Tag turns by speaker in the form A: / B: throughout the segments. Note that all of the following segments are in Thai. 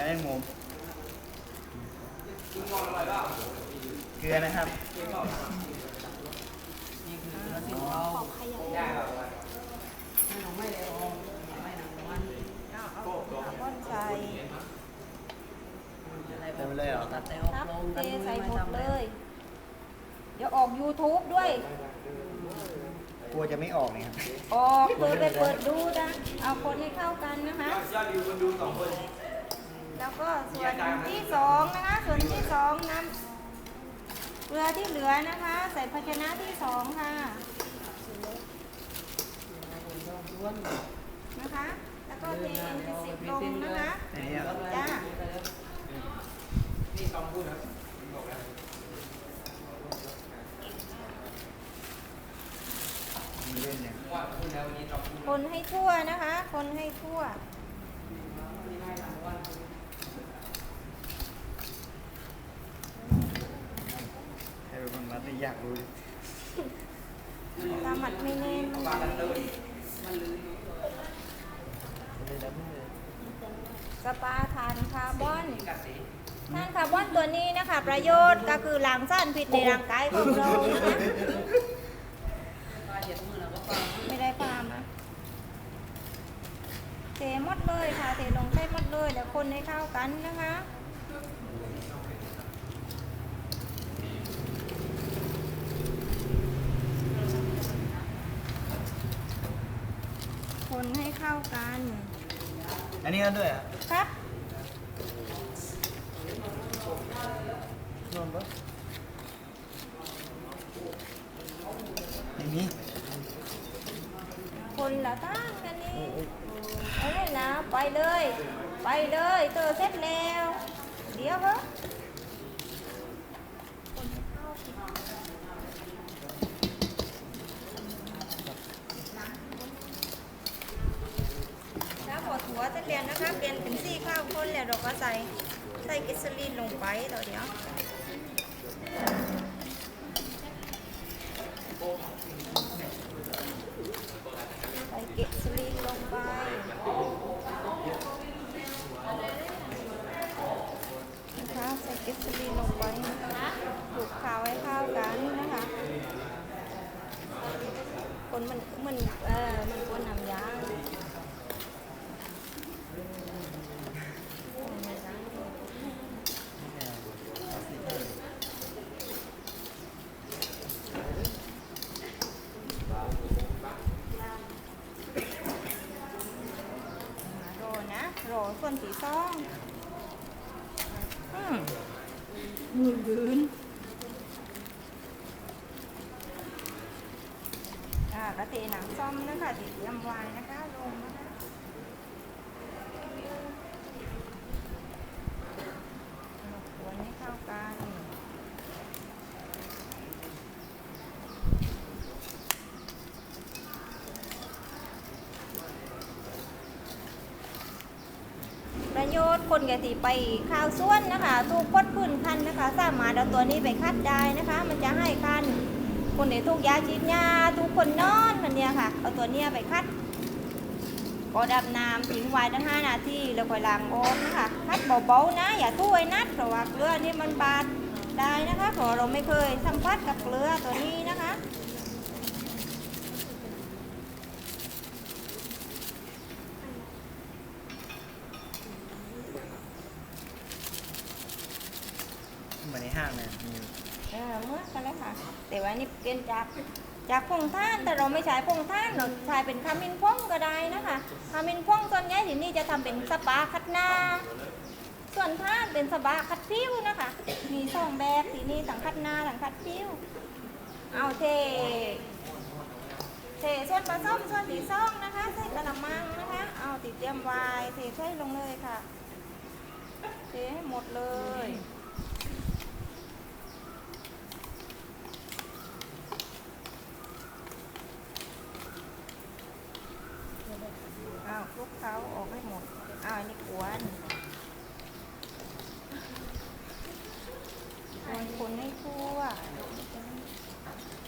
A: แล้วให้หมูเกลือนะครับ
B: ขอบขยายเอาเอาก้อนใส่
A: เต็มเลยเหรอ
B: ครับเทใส่หมดเลย เดี๋ยวออก YouTube ด้วย
A: กลัวจะไม่ออกเนี่ยครับ
B: ออกเปิดไปเปิดดูนะ เอาคนให้เข้ากันนะคะ
C: ยอดวิวคนดูสองคน
B: แล้วก็ส่วนที่สองนะคะส่วนที่สองน้ำเกลือที่เหลือนะคะ ใส่ภาชนะที่สองค่ะนะคะ แล้วก็เทอินจีสิบลงนะคะ
A: อันนี้อะ
B: จ้า
C: นี่คำพูดนะ
A: มีเล่นเนี่ย
C: ว่าพูดแล้ว
B: คนให้ทั่วนะคะ คนให้ทั่ว
A: ให้เป็ นคนรัดอยากรู้
B: ตาหมัดไม่เน้นมันสปาทานคาร์บอนทานคาร์บอนตัวนี้นะคะ ประโยชน์ก็คือล้างสารพิษในร่างกายของเรานะคะไม่ได้ปาล์มนะเทหมดเลยค่ะเทลงใส่หมดเลยเดี๋ยวคนให้เข้ากันนะคะ คนให้เข้า กัน
A: อันนี้ก็ด้วยอะ
B: ครับ
A: รวมปะอย่างนี้
B: คนละตั้งกันนี่เอาเลยนะ ไปเลย ไปเลยเตอเสร็จแล้ว เดี๋ยวเหรอถ้าปวด หัวจะเปลี่ยนนะคะเปลี่ยนเป็นสี่ข้าวคนแล้วเราก็ใส่ใส่กิสลีนลงไปเดี๋ยวเดี๋ยวใส่เกสลีนลงไปนะคะใส่เกสลีนลงไปนะคะคลุกเคล้าให้ข้าวกันนะคะคนมันมันเออมันควรนำยางโรนะ โรส่วนสีส้มอืมมือยืนอ่ากระเทหนังส้มนะคะติดยำวายนะคะลงนะคะควนให้เข้ากันประโยชน์ คนแก่ที่ไปข้าวส้วนนะคะ ถูกพดพื้นคันนะคะ สามารถเอาตัวนี้ไปคัดได้นะคะ มันจะให้คันคนไหนทุกยาฉีดยาทุกคนนอนมันเนี่ยค่ะ เอาตัวเนี้ยไปคัดก็ดับน้ำทิ้งไว้ตั้งห้านาทีแล้วค่อยล้างออกนะคะ คัดเบาๆนะ อย่าตู้ไว้นัดเพราะว่าเกลือนี่มันบาดได้นะคะเพราะเราไม่เคยสัมผัสกับเกลือตัวนี้นะคะ
A: เหมือนในห้างเลยมี
B: เออเมื่อกันเลยค่ะ แต่ว่านี่เป็นจากจากพงท่านแต่เราไม่ใช้พงท่านเราใช้เป็นคามินพงก็ได้นะคะคามินพงส่วนใหญ่ที่นี่จะทำเป็นสปาคัดหน้า ส่วนท่านเป็นสปาคัดผิวนะคะ มีสองแบบที่นี่ทั้งคัดหน้าทั้งคัดผิวเอาเทเทส่วนผสมส่วนสีส้มนะคะใส่กระมังนะคะ เอาติดเตรียมไว้เทใส่ลงเลยค่ะเทให้หมดเลย อ้าวคลุก เขาออกให้หมดอ้าวอันนี้กวนกวนคนให้ทั่ว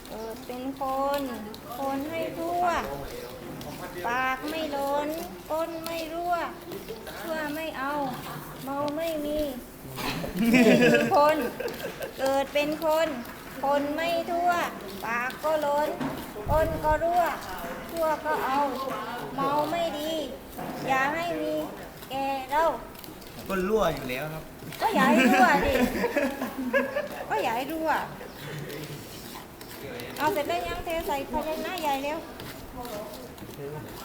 B: เออเป็นคน คนให้ทั่ว ปากไม่ล้นก้นไม่รั่วชั่วไม่เอา เมาไม่มีคน เกิดเป็นคน คนไม่ทั่ว ปากก็ล้นก้นก็รั่ว ชั่วก็เอา เมาไม่ดี อย่าให้มีแก่เรา
A: ก็รั่วอยู่แล้วครับ
B: ก็อย่าให้รั่วดิ ก็อย่าให้รั่ว เอาเสร็จแล้วยังเทใส่ภาชนะใหญ่เร็ว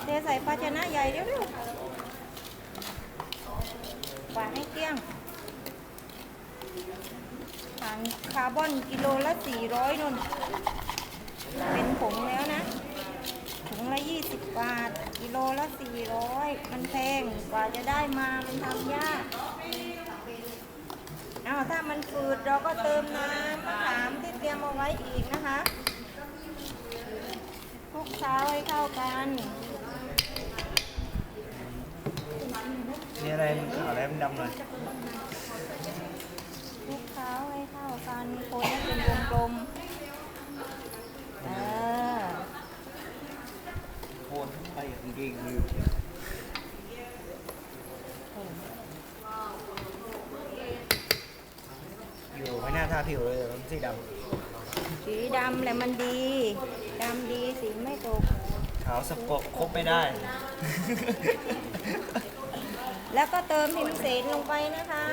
B: เทใส่ภาชนะใหญ่เร็วเร็วกวาดให้เกลี้ยงฐานคาร์บอนกิโลละ400นนเป็นผงแล้วนะ ถุงละ20บาท กิโลละ400มันแพงกว่าจะได้มามันทำยากเอาถ้ามันฝืดเราก็เติมน้ำมะขามที่เตรียมเอาไว้อีกนะคะคลุกเคล้าให้เข้ากัน
A: นี่อะไรมันขาวแล้วมันดำเลย
B: คลุกเคล้าให้เข้ากันคนให้เป็นวงกลมเออ
A: โคนไป อย่างเก่งเลยอยู่ไม่น่าทาผิวเลยมันสีด
B: สีดำแหละมันดีดำดีสีไม่ตกำ
A: ขาวสกปรกคบไม่ได้
B: แล้วก็เติมพิมพ์เสนลงไปนะคะ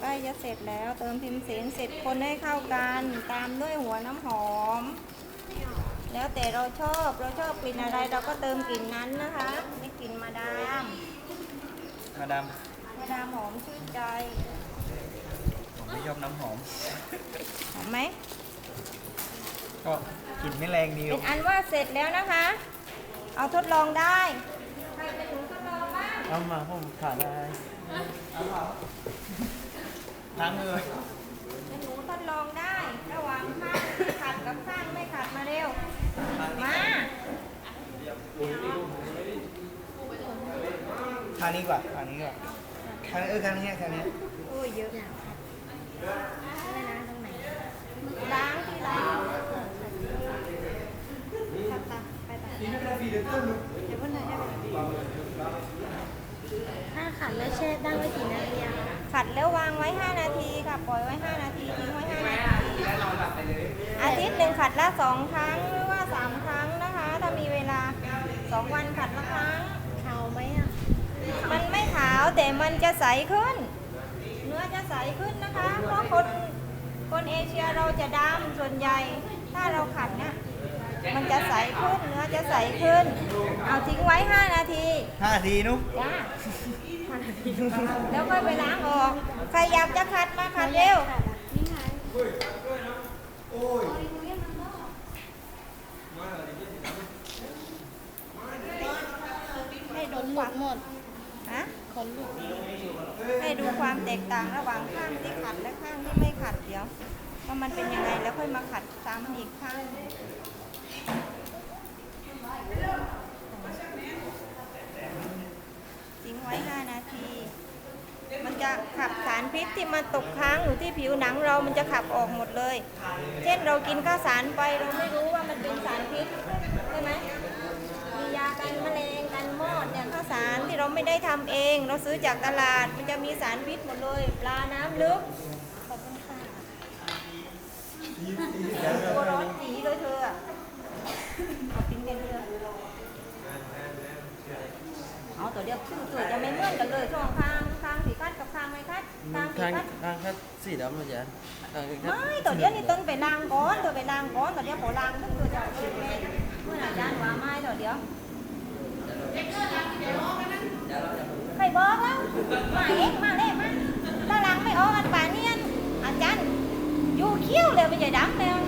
B: ใกล้จะเสร็จแล้วเติมพิมพ์เสนเสร็จคนให้เข้ากัน ตามด้วยหัวน้ำหอม แล้วแต่เราชอบเราชอบกลิ่นอะไรเราก็เติมกลิ่นนั้นนะคะนี่กลิ่นมาดาม
A: มาดาม
B: มาดามหอมชื่นใจ
A: ผมไม่ชอบน้ำหอม
B: หอมไหม
A: ก็กลิ่นไม่แรงดี
B: เป็นอันว่าเสร็จแล้วนะคะ เอาทดลองได้ใครเป็นหนูทดลองบ้าง
A: เอามาผมขาดอะไรล้างมือ
B: เป็นหนูทดลองได้ ระหว่างข้างที่ขัดกับข้างไม่ขัดมาเร็ว มา
A: ทางนี้กว่าทางนี้กว่าทางเออทางนี้ทางนี้
B: โอ้ยเยอะล้างที่ล้างขัดตาไปตาเดี๋ยวเพิ่งหน่อยได้ไหม
D: ถ้าขัดแล้วแช่ตั้งไว้กี่นาทีคะ
B: ขัดแล้ววางไว้ 5 นาทีค่ะ ปล่อยไว้ 5 นาทีทิ้งไว้ 5 นาทีอาทิตย์หนึ่งขัดละสองครั้ง สองวันขัดละครั้ง
D: ขาวไหมอะ
B: มันไม่ขาวแต่มันจะใสขึ้น เนื้อจะใสขึ้นนะคะ เพราะคนคนเอเชียเราจะดำส่วนใหญ่ ถ้าเราขัดเนี่ยมันจะใสขึ้นเนื้อจะใสขึ้น เอาทิ้งไว้ 5 นาที
A: ห้าทีนุ๊ก
B: จ้าแล้วค่อยไปล้างออก ใครอยากจะขัดมาขัดเร็ว
D: นี่ไง
B: ให้
D: ข
B: ดู
D: นห
B: ค
D: ลุ
B: วา
D: ด
B: ม
D: หมด
B: ฮะ
D: ขนหลุด
B: ให้ดูความแตกต่างระหว่างข้างที่ขัดและข้างที่ไม่ขัดเดี๋ยวว่ามันเป็นยังไงแล้วค่อยมาขัดซ้ำอีกข้างทิ้งไว้ 5 นาที มันจะขับสารพิษที่มันตกค้างอยู่ที่ผิวหนังเรามันจะขับออกหมดเลย เช่นเรากินข้าวสารไปเราไม่รู้ว่ามันเป็นสารพิษใช่ไหม มียากันแมลงกันมอดเนี่ยข้าวสารที่เรา ไม่ได้ทำเอง เราซื้อจากตลาดมันจะมีสารพิษหมดเลย ปลาน้ำลึก
D: ขอบคุณค่ะ
B: ตัวร้อนสีเลยเธออะขอกินกันเถอะเอาตัวเดียวชื่อตัวจะไม่เหมือนกันเลยช่องข้างข้างสีคัดกับข้างไม่คัดข้างสี
C: ทาง
B: คัด
C: ทางคัดสีดำเหรอจ๊ะทางคัด
B: ไม่ตัวเดียวนี่ต้นไปล้างก้อนตัวไปล้างก้อนตัวเดียวโผล้างตั้งตัวจะเอาไปแม่เมื่ออาจารย์ว่าไม่ตัวเดียว ใครบอกแล้ว มาเองมาเลยมาถ้าล้างไม่ออกอันป่านนี้อันอาจารย์อยู่เขี้ยวเลยไม่ใช่ดำแล้ว